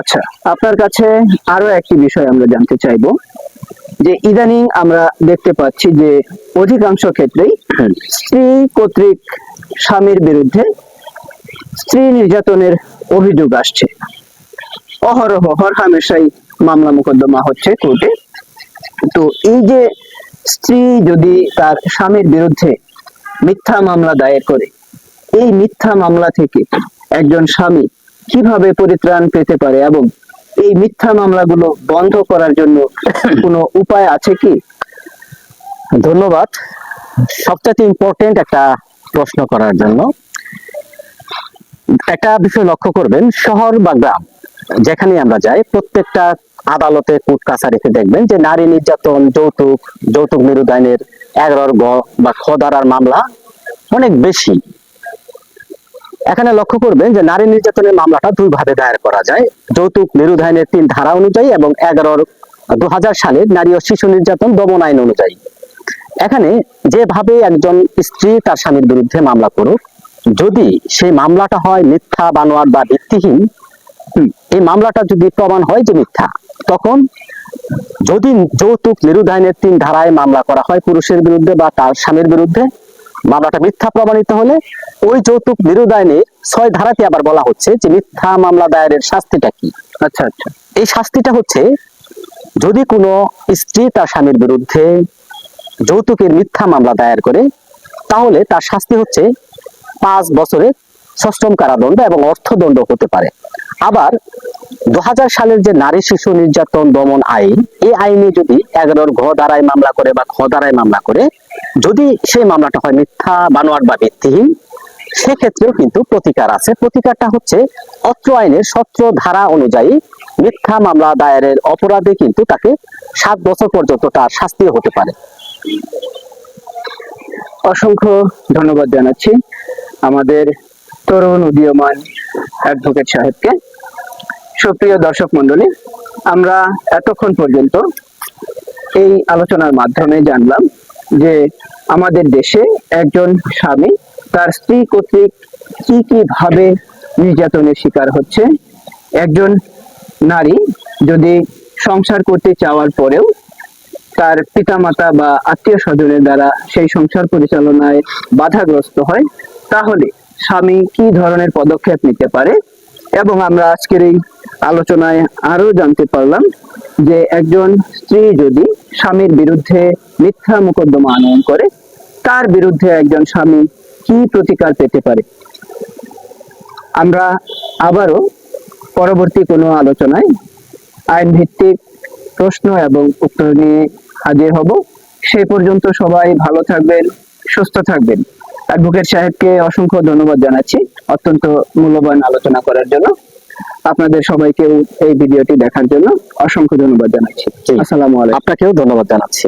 আচ্ছা আপনার কাছে আরও একটি বিষয় আমরা জানতে চাইব যে ইদানিং আমরা দেখতে পাচ্ছি যে অধিকাংশ ক্ষেত্রেই স্ত্রী কর্তৃক স্বামীর বিরুদ্ধে স্ত্রী নির্যাতনের অভিযোগ আসছে। অহরহ হর হামেশাই মামলা মোকদ্দমা হচ্ছে কোর্টে। তো এই যে স্ত্রী যদি তার স্বামীর বিরুদ্ধে মিথ্যা মামলা দায়ের করে এই মিথ্যা মামলা থেকে একজন স্বামী কীভাবে পরিত্রাণ পেতে পারে এবং এই মিথ্যা মামলাগুলো বন্ধ করার জন্য কোনো উপায় আছে কি? ধন্যবাদ। সবচেয়ে ইম্পর্টেন্ট একটা প্রশ্ন করার জন্য। একটা বিষয় লক্ষ্য করবেন, শহর বা গ্রাম, যেখানে আমরা যাই, প্রত্যেকটা আদালতে কোর্ট কাছারিতে দেখবেন যে নারী নির্যাতন, যৌতুক যৌতুক নিরুদায়নের এগারোর গ বা খ ধারার মামলা অনেক বেশি। এখানে লক্ষ্য করবেন যে নারী নির্যাতনের মামলাটা দুই ভাবে দায়ের করা যায়। যৌতুক নিরুধায়নের তিন ধারা অনুযায়ী এবং এগারোর দু হাজার সালের নারী ও শিশু নির্যাতন দমন আইন অনুযায়ী। এখানে যেভাবে একজন স্ত্রী তার স্বামীর বিরুদ্ধে মামলা করুক, যদি সেই মামলাটা হয় মিথ্যা বানোয়ার বা ভিত্তিহীন এই মামলাটা যদি প্রমাণ হয় যে মিথ্যা, তখন যদি যৌতুক নিরুধায়নের তিন ধারায় মামলা করা হয় পুরুষের বিরুদ্ধে বা তার স্বামীর বিরুদ্ধে মামলাটা মিথ্যা প্রমাণিত হলে ওই যৌতুক নিরুদায়নের ছয় ধারাতে আবার বলা হচ্ছে যে মিথ্যা মামলা দায়েরের শাস্তিটা কি? আচ্ছা আচ্ছা। এই শাস্তিটা হচ্ছে যদি কোনো স্ত্রী তার স্বামীর বিরুদ্ধে যৌতুকের মিথ্যা মামলা দায়ের করে তাহলে তার শাস্তি হচ্ছে পাঁচ বছরের সষ্টম কারাদণ্ড এবং অর্থদণ্ড হতে পারে। আবার দু হাজার সালের যে নারী শিশু নির্যাতন দমন আইন এই আইনে যদি এগারোর ঘ ধারায় মামলা করে বা খ ধারায় মামলা করে যদি সেই মামলাটা হয় মিথ্যা, বানোয়াট বা ভিত্তিহীন, সেক্ষেত্রেও কিন্তু প্রতিকার আছে। প্রতিকারটা হচ্ছে অত্র আইনের সত্র ধারা অনুযায়ী মিথ্যা মামলা দায়েরের অপরাধে কিন্তু তাকে সাত বছর পর্যন্ত তার শাস্তিও হতে পারে। অসংখ্য ধন্যবাদ জানাচ্ছি আমাদের তরুণ উদীয়মান অ্যাডভোকেট সাহেবকে। সুপ্রিয় দর্শক মন্ডলী আমরা এতক্ষণ পর্যন্ত এই আলোচনার মাধ্যমে জানলাম যে আমাদের দেশে একজন স্বামী তার স্ত্রী কর্তৃক কি কি ভাবে নির্যাতনের শিকার হচ্ছে। একজন নারী যদি সংসার করতে চাওয়ার পরেও তার পিতামাতা বা আত্মীয় স্বজনের দ্বারা সেই সংসার পরিচালনায় বাধাগ্রস্ত হয়, তাহলে স্বামী কি ধরনের পদক্ষেপ নিতে পারে? এবং আমরা আজকের এই আলোচনায় আরও জানতে পারলাম যে একজন স্ত্রী যদি স্বামীর বিরুদ্ধে মিথ্যা মোকদ্দমা আনয়ন করে, তার বিরুদ্ধে একজন স্বামী কি প্রতিকার পেতে পারে? আমরা আবারও পরবর্তী কোনো আলোচনায় আইন ভিত্তিক প্রশ্ন এবং উত্তর নিয়ে হাজির হব। সে পর্যন্ত সবাই ভালো থাকবেন, সুস্থ থাকবেন। অ্যাডভোকেট সাহেবকে অসংখ্য ধন্যবাদ জানাচ্ছি অত্যন্ত মূল্যবান আলোচনা করার জন্য। আপনাদের সবাইকে এই ভিডিওটি দেখার জন্য অসংখ্য ধন্যবাদ জানাচ্ছি। আসসালামু আলাইকুম। আপনাকেও ধন্যবাদ জানাচ্ছি।